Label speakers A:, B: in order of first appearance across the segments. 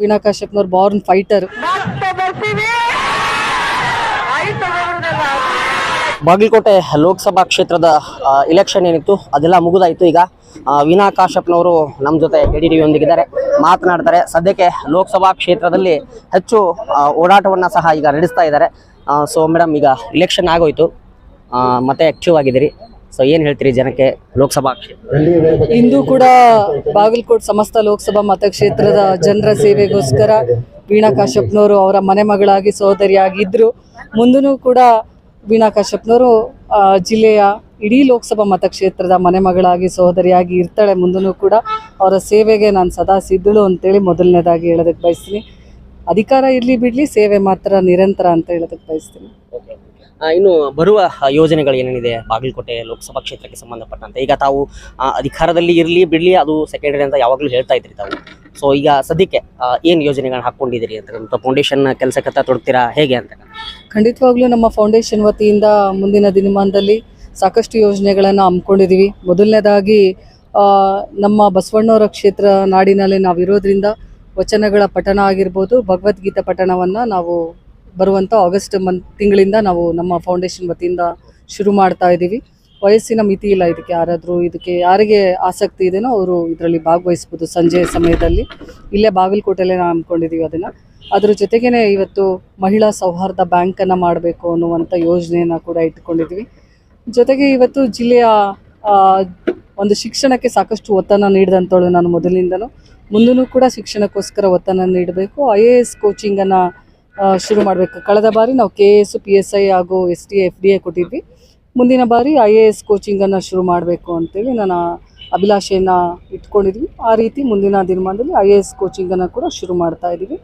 A: ವೀಣಾ ಕಾಶ್ಯಪ್ನವ್ರು born fighter
B: Bagalkot Lok Sabha ಕ್ಷೇತ್ರದ election ಏನಿತ್ತು, ಅದೆಲ್ಲ ಮುಗಿದಾಯಿತು ಈಗ. ವೀಣಾ ಕಾಶ್ಯಪ್ನವರು ನಮ್ಮ ಜೊತೆ ಎ ಡಿ ಡಿಯೊಂದಿಗಿದ್ದಾರೆ ಮಾತನಾಡ್ತಾರೆ. ಸದ್ಯಕ್ಕೆ ಲೋಕಸಭಾ ಕ್ಷೇತ್ರದಲ್ಲಿ ಹೆಚ್ಚು ಓಡಾಟವನ್ನು ಸಹ ಈಗ ನಡೆಸ್ತಾ ಇದ್ದಾರೆ. ಸೊ ಮೇಡಮ್ ಈಗ ಇಲೆಕ್ಷನ್ ಆಗೋಯ್ತು. ಮತ್ತೆ ಆಕ್ಟಿವ್ ಆಗಿದ್ದೀರಿ. ಸೊ ಏನು ಹೇಳ್ತೀರಿ ಜನಕ್ಕೆ ಲೋಕಸಭಾ
A: ಇಂದು ಕೂಡ ಬಾಗಲಕೋಟ್ ಸಮಸ್ತ ಲೋಕಸಭಾ ಮತಕ್ಷೇತ್ರದ ಜನರ ಸೇವೆಗೋಸ್ಕರ ವೀಣಾ ಕಾಶ್ಯಪ್ನವರು ಅವರ ಮನೆ ಮಗಳಾಗಿ ಸಹೋದರಿಯಾಗಿದ್ರು. ಮುಂದೂ ಕೂಡ ವೀಣಾ ಕಾಶ್ಯಪ್ನವರು ಆ, ಜಿಲ್ಲೆಯ ಇಡೀ ಲೋಕಸಭಾ ಮತಕ್ಷೇತ್ರದ ಮನೆ ಮಗಳಾಗಿ ಸಹೋದರಿಯಾಗಿ ಇರ್ತಾಳೆ. ಮುಂದೂ ಕೂಡ ಅವರ ಸೇವೆಗೆ ನಾನು ಸದಾ ಸಿದ್ಧಳು ಅಂತೇಳಿ ಮೊದಲನೇದಾಗಿ ಹೇಳೋದಕ್ಕೆ ಬಯಸ್ತೀನಿ. ಅಧಿಕಾರ ಇರಲಿ ಬಿಡಲಿ ಸೇವೆ ಮಾತ್ರ ನಿರಂತರ ಅಂತ ಹೇಳೋದಕ್ಕೆ ಬಯಸ್ತೀನಿ.
B: ಇನ್ನು ಬರುವ ಯೋಜನೆಗಳು ಏನೇನಿದೆ? ಬಾಗಲಕೋಟೆ ಲೋಕಸಭಾ ಕ್ಷೇತ್ರಕ್ಕೆ ಸಂಬಂಧಪಟ್ಟಂತೆ. ಈಗ ತಾವು ಅಧಿಕಾರದಲ್ಲಿ ಇರಲಿ ಬಿಡಲಿ, ಅದು ಸೆಕೆಂಡರಿ ಅಂತ ಯಾವಾಗಲೂ ಹೇಳ್ತಾ ಇದ್ರಿ ತಾವು. ಸೊ ಈಗ ಸದ್ಯಕ್ಕೆ ಏನು ಯೋಜನೆಗಳನ್ನ ಹಾಕ್ಕೊಂಡಿದ್ದೀರಿ ಅಂತ ಫೌಂಡೇಶನ್ ಕೆಲಸಕ್ಕೆ ತೊಡ್ತೀರಾ ಹೇಗೆ ಅಂತ
A: ಖಂಡಿತವಾಗ್ಲೂ ನಮ್ಮ ಫೌಂಡೇಶನ್ ವತಿಯಿಂದ ಮುಂದಿನ ದಿನಮಾನದಲ್ಲಿ ಸಾಕಷ್ಟು ಯೋಜನೆಗಳನ್ನು ಹಮ್ಮಿಕೊಂಡಿದ್ದೀವಿ. ಮೊದಲನೇದಾಗಿ ನಮ್ಮ ಬಸವಣ್ಣವರ ಕ್ಷೇತ್ರ ನಾಡಿನಲ್ಲಿ ನಾವಿರೋದ್ರಿಂದ ವಚನಗಳ ಪಠಣ ಆಗಿರ್ಬೋದು, ಭಗವದ್ಗೀತಾ ಪಠಣವನ್ನು ನಾವು ಬರುವಂಥ ಆಗಸ್ಟ್ ಮಂತ್ ತಿಂಗಳಿಂದ ನಾವು ನಮ್ಮ ಫೌಂಡೇಶನ್ ವತಿಯಿಂದ ಶುರು ಮಾಡ್ತಾ ಇದ್ದೀವಿ ವಯಸ್ಸಿನ ಮಿತಿ ಇಲ್ಲ ಇದಕ್ಕೆ, ಯಾರಾದರೂ ಇದಕ್ಕೆ ಯಾರಿಗೆ ಆಸಕ್ತಿ ಇದೆಯೋ ಅವರು ಇದರಲ್ಲಿ ಭಾಗವಹಿಸ್ಬೋದು ಸಂಜೆ ಸಮಯದಲ್ಲಿ. ಇಲ್ಲೇ ಬಾಗಲಕೋಟೆಯಲ್ಲೇ ನಾವು ಅಂದ್ಕೊಂಡಿದ್ದೀವಿ ಅದನ್ನು. ಅದ್ರ ಜೊತೆಗೇ ಇವತ್ತು ಮಹಿಳಾ ಸೌಹಾರ್ದ ಬ್ಯಾಂಕನ್ನು ಮಾಡಬೇಕು ಅನ್ನುವಂಥ ಯೋಜನೆಯನ್ನು ಕೂಡ ಇಟ್ಕೊಂಡಿದ್ವಿ. ಜೊತೆಗೆ ಇವತ್ತು ಜಿಲ್ಲೆಯ ಒಂದು ಶಿಕ್ಷಣಕ್ಕೆ ಸಾಕಷ್ಟು ಒತ್ತನ್ನು ನೀಡಿದಂಥವಳು ನಾನು ಮೊದಲಿಂದನೂ. ಮುಂದೂ ಕೂಡ ಶಿಕ್ಷಣಕ್ಕೋಸ್ಕರ ಒತ್ತನ್ನು ನೀಡಬೇಕು. ಐ ಎ ಎಸ್ ಕೋಚಿಂಗನ್ನು ಶುರು ಮಾಡಬೇಕು. ಕಳೆದ ಬಾರಿ ನಾವು K S P S I ಹಾಗೂ S T F D A ಕೊಟ್ಟಿದ್ವಿ. ಮುಂದಿನ ಬಾರಿ ಐ ಎ ಎಸ್ ಕೋಚಿಂಗನ್ನು ಶುರು ಮಾಡಬೇಕು ಅಂತೇಳಿ ನಾನು ಅಭಿಲಾಷೆಯನ್ನು ಇಟ್ಕೊಂಡಿದ್ವಿ. ಆ ರೀತಿ ಮುಂದಿನ ದಿನಮಾನದಲ್ಲಿ ಐ ಎ ಎಸ್ ಕೋಚಿಂಗನ್ನು ಕೂಡ ಶುರು ಮಾಡ್ತಾ ಇದ್ದೀವಿ.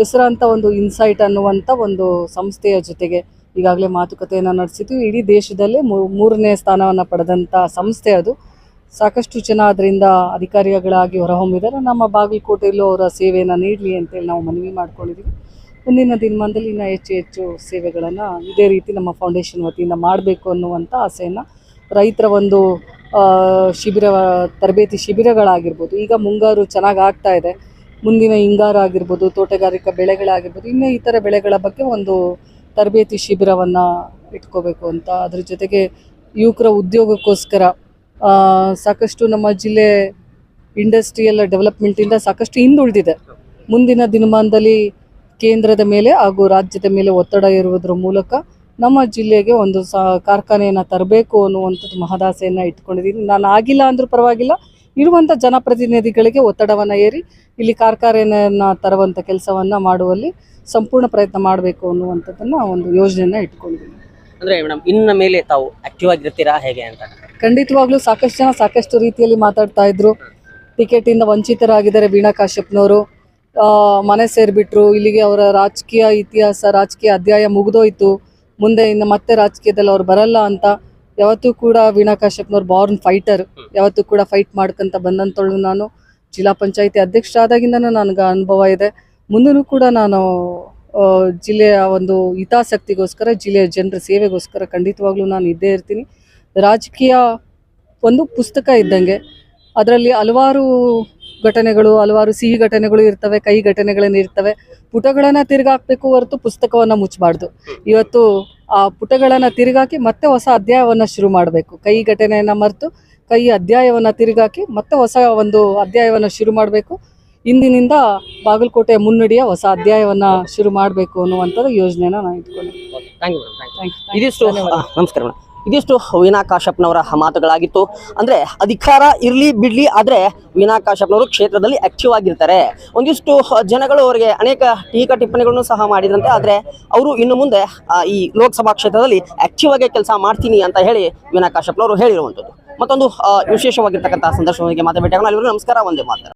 A: ಹೆಸರಾಂತ ಒಂದು ಇನ್ಸೈಟ್ ಅನ್ನುವಂಥ ಒಂದು ಸಂಸ್ಥೆಯ ಜೊತೆಗೆ ಈಗಾಗಲೇ ಮಾತುಕತೆಯನ್ನು ನಡೆಸಿದ್ವಿ. ಇಡೀ ದೇಶದಲ್ಲೇ ಮೂರನೇ ಸ್ಥಾನವನ್ನು ಪಡೆದಂಥ ಸಂಸ್ಥೆ ಅದು. ಸಾಕಷ್ಟು ಜನ ಅದರಿಂದ ಅಧಿಕಾರಿಗಳಾಗಿ ಹೊರಹೊಮ್ಮಿದ್ದಾರೆ. ನಮ್ಮ ಬಾಗಲಕೋಟೆಯಲ್ಲೂ ಅವರ ಸೇವೆಯನ್ನು ನೀಡಲಿ ಅಂತೇಳಿ ನಾವು ಮನವಿ ಮಾಡ್ಕೊಂಡಿದ್ದೀವಿ. ಮುಂದಿನ ದಿನಮಾನದಲ್ಲಿ ಇನ್ನೂ ಹೆಚ್ಚು ಹೆಚ್ಚು ಸೇವೆಗಳನ್ನು ಇದೇ ರೀತಿ ನಮ್ಮ ಫೌಂಡೇಶನ್ ವತಿಯಿಂದ ಮಾಡಬೇಕು ಅನ್ನುವಂಥ ಆಸೆಯನ್ನು ರೈತರ ಒಂದು ಶಿಬಿರ, ತರಬೇತಿ ಶಿಬಿರಗಳಾಗಿರ್ಬೋದು, ಈಗ ಮುಂಗಾರು ಚೆನ್ನಾಗಿ ಆಗ್ತಾ ಇದೆ. ಮುಂದಿನ ಹಿಂಗಾರು ಆಗಿರ್ಬೋದು, ತೋಟಗಾರಿಕಾ ಬೆಳೆಗಳಾಗಿರ್ಬೋದು, ಇನ್ನೂ ಇತರ ಬೆಳೆಗಳ ಬಗ್ಗೆ ಒಂದು ತರಬೇತಿ ಶಿಬಿರವನ್ನು ಇಟ್ಕೋಬೇಕು ಅಂತ. ಅದ್ರ ಜೊತೆಗೆ ಯುವಕರ ಉದ್ಯೋಗಕ್ಕೋಸ್ಕರ ಸಾಕಷ್ಟು ನಮ್ಮ ಜಿಲ್ಲೆ ಇಂಡಸ್ಟ್ರಿಯಲ್ ಡೆವಲಪ್ಮೆಂಟಿಂದ ಸಾಕಷ್ಟು ಹಿಂದುಳಿದಿದೆ. ಮುಂದಿನ ದಿನಮಾನದಲ್ಲಿ ಕೇಂದ್ರದ ಮೇಲೆ ಹಾಗೂ ರಾಜ್ಯದ ಮೇಲೆ ಒತ್ತಡ ಇರುವುದರ ಮೂಲಕ ನಮ್ಮ ಜಿಲ್ಲೆಗೆ ಒಂದು ಸ ಕಾರ್ಖಾನೆಯನ್ನು ತರಬೇಕು ಅನ್ನುವಂಥದ್ದು ಮಹದಾಸೆಯನ್ನು ಇಟ್ಕೊಂಡಿದ್ದೀನಿ ನಾನು ಆಗಿಲ್ಲ ಅಂದರೂ ಪರವಾಗಿಲ್ಲ ಇರುವಂಥ ಜನಪ್ರತಿನಿಧಿಗಳಿಗೆ ಒತ್ತಡವನ್ನು ಏರಿ ಇಲ್ಲಿ ಕಾರ್ಖಾನೆಯನ್ನು ತರುವಂಥ ಕೆಲಸವನ್ನು ಮಾಡುವಲ್ಲಿ ಸಂಪೂರ್ಣ ಪ್ರಯತ್ನ ಮಾಡಬೇಕು ಅನ್ನುವಂಥದ್ದನ್ನು ಒಂದು ಯೋಜನೆಯನ್ನು ಇಟ್ಕೊಂಡಿದ್ದೀನಿ
B: ಅಂದರೆ ಮೇಡಮ್ ಇನ್ನ ಮೇಲೆ ತಾವು ಆಕ್ಟಿವ್ ಆಗಿರ್ತೀರಾ ಹೇಗೆ ಅಂತ?
A: ಖಂಡಿತವಾಗ್ಲೂ ಸಾಕಷ್ಟು ಜನ ಸಾಕಷ್ಟು ರೀತಿಯಲ್ಲಿ ಮಾತಾಡ್ತಾ ಇದ್ರು. ಟಿಕೆಟಿಂದ ವಂಚಿತರಾಗಿದ್ದಾರೆ ವೀಣಾ ಕಾಶ್ಯಪ್ನವರು. ಮನೆ ಸೇರಿಬಿಟ್ರು, ಇಲ್ಲಿಗೆ ಅವರ ರಾಜಕೀಯ ಇತಿಹಾಸ, ರಾಜಕೀಯ ಅಧ್ಯಾಯ ಮುಗಿದೋಯ್ತು. ಮುಂದೆ ಇನ್ನು ಮತ್ತೆ ರಾಜಕೀಯದಲ್ಲಿ ಅವ್ರು ಬರಲ್ಲ ಅಂತ ಯಾವತ್ತೂ ಕೂಡ ವೀಣಾ ಕಾಶ್ಯಪ್ನವ್ರು ಬಾರ್ನ್ ಫೈಟರ್ ಯಾವತ್ತೂ ಕೂಡ ಫೈಟ್ ಮಾಡ್ಕೊಂತ ಬಂದಂತಳು ನಾನು. ಜಿಲ್ಲಾ ಪಂಚಾಯತಿ ಅಧ್ಯಕ್ಷರಾದಾಗಿಂದನೂ ನನಗೆ ಅನುಭವ ಇದೆ. ಮುಂದೂ ಕೂಡ ನಾನು ಜಿಲ್ಲೆಯ ಒಂದು ಹಿತಾಸಕ್ತಿಗೋಸ್ಕರ, ಜಿಲ್ಲೆಯ ಜನರ ಸೇವೆಗೋಸ್ಕರ ಖಂಡಿತವಾಗ್ಲೂ ನಾನು ಇದ್ದೇ ಇರ್ತೀನಿ. ರಾಜಕೀಯ ಒಂದು ಪುಸ್ತಕ ಇದ್ದಂಗೆ. ಅದರಲ್ಲಿ ಹಲವಾರು ಘಟನೆಗಳು ಹಲವಾರು ಸಿಹಿ ಘಟನೆಗಳು ಇರ್ತವೆ ಕೈ ಘಟನೆಗಳನ್ನು ಇರ್ತವೆ. ಪುಟಗಳನ್ನು ತಿರುಗಾಕ್ಬೇಕು ಹೊರತು ಪುಸ್ತಕವನ್ನು ಮುಚ್ಚಬಾರ್ದು ಇವತ್ತು ಆ ಪುಟಗಳನ್ನು ತಿರುಗಾಕಿ ಮತ್ತೆ ಹೊಸ ಅಧ್ಯಾಯವನ್ನು ಶುರು ಮಾಡಬೇಕು. ಕೈ ಘಟನೆಯನ್ನು ಮರೆತು ಕೈ ಅಧ್ಯಾಯವನ್ನು ತಿರುಗಾಕಿ ಮತ್ತೆ ಹೊಸ ಒಂದು ಅಧ್ಯಾಯವನ್ನು ಶುರು ಮಾಡಬೇಕು. ಇಂದಿನಿಂದ ಬಾಗಲಕೋಟೆ ಮುನ್ನಡಿಯ ಹೊಸ ಅಧ್ಯಾಯವನ್ನು ಶುರು ಮಾಡಬೇಕು ಅನ್ನುವಂಥದ್ದು ಯೋಜನೆನ ನಾನು ಇಟ್ಕೊಂಡಿದ್ದೀನಿ.
B: Thank you madam
A: thank you
B: ಇದಿಷ್ಟು. ನಮಸ್ಕಾರ ಇದಿಷ್ಟು ಕಾಶ್ಯಪ್ನವರ ಮಾತುಗಳಾಗಿತ್ತು. ಅಂದ್ರೆ ಅಧಿಕಾರ ಇರಲಿ ಬಿಡ್ಲಿ ಆದ್ರೆ ಕಾಶ್ಯಪ್ನವರು ಕ್ಷೇತ್ರದಲ್ಲಿ ಆಕ್ಟಿವ್ ಆಗಿರ್ತಾರೆ. ಒಂದಿಷ್ಟು ಜನಗಳು ಅವರಿಗೆ ಅನೇಕ ಟೀಕಾ ಟಿಪ್ಪಣಿಗಳನ್ನು ಸಹ ಮಾಡಿದ್ರಂತೆ. ಆದ್ರೆ ಅವರು ಇನ್ನು ಮುಂದೆ ಈ ಲೋಕಸಭಾ ಕ್ಷೇತ್ರದಲ್ಲಿ ಆಕ್ಟಿವ್ ಆಗಿ ಕೆಲಸ ಮಾಡ್ತೀನಿ ಅಂತ ಹೇಳಿ ವೀಣಾ ಕಾಶ್ಯಪ್ನವರು ಹೇಳಿರುವಂಥದ್ದು ಮತ್ತೊಂದು ವಿಶೇಷವಾಗಿರ್ತಕ್ಕಂಥ ಸಂದರ್ಶನದೊಂದಿಗೆ ಎಲ್ಲರಿಗೂ ನಮಸ್ಕಾರ. ಒಂದೇ ಮಾತು